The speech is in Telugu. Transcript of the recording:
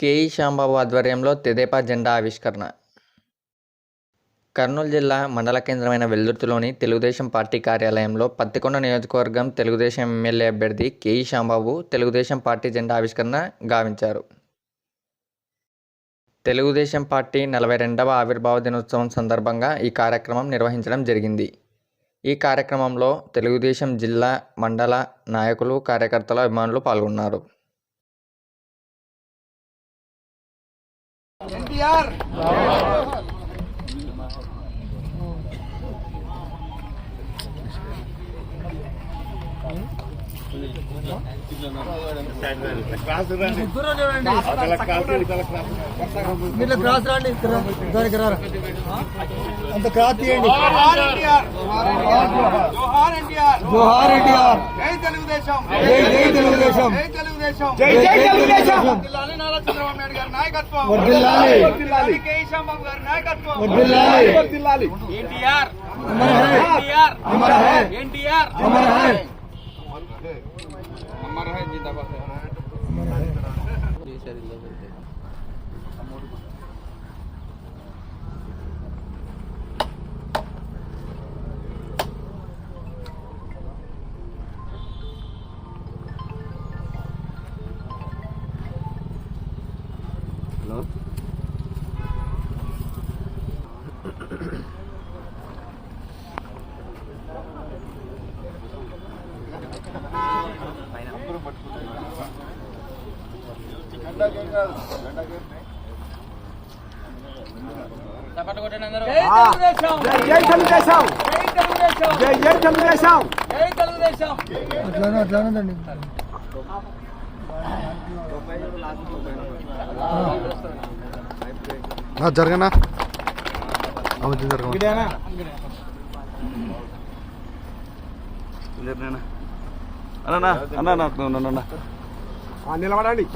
కేఈ శాంబాబు ఆధ్వర్యంలో తెదేపా జెండా ఆవిష్కరణ. కర్నూలు జిల్లా మండల కేంద్రమైన వెల్దుర్తిలోని తెలుగుదేశం పార్టీ కార్యాలయంలో పత్తికొండ నియోజకవర్గం తెలుగుదేశం ఎమ్మెల్యే అభ్యర్థి కేఈ శాంబాబు తెలుగుదేశం పార్టీ జెండా ఆవిష్కరణ గావించారు. తెలుగుదేశం పార్టీ నలభై రెండవ ఆవిర్భావ దినోత్సవం సందర్భంగా ఈ కార్యక్రమం నిర్వహించడం జరిగింది. ఈ కార్యక్రమంలో తెలుగుదేశం జిల్లా మండల నాయకులు కార్యకర్తల అభిమానులు పాల్గొన్నారు. ఎన్టీఆర్ మీరు క్రాస్ రాండి దానికి అంత క్రాస్ తీయండి జోహార్ ఎన్టీఆర్ జై తెలుగుదేశం జై తెలుగుదేశం జై తెలుగుదేశం జై తెలుగుదేశం వర్ధిల్లాలి నారా చంద్రబాబు నాయుడు గారి నాయకత్వం గారి నాయకత్వం ఎన్టీఆర్ అమర్ హై ఎన్టీఆర్ అమర్ హై ఎన్టీఆర్ అమర్ హై అమర్ హై జిందాబాద్ జై తెలుగుదేశం జై జై తెలుగుదేశం అట్లానే అట్లానేదండి జరగనా? జరగనా అన్నా అన్నా అన్నా అన్నా. నిలబడండి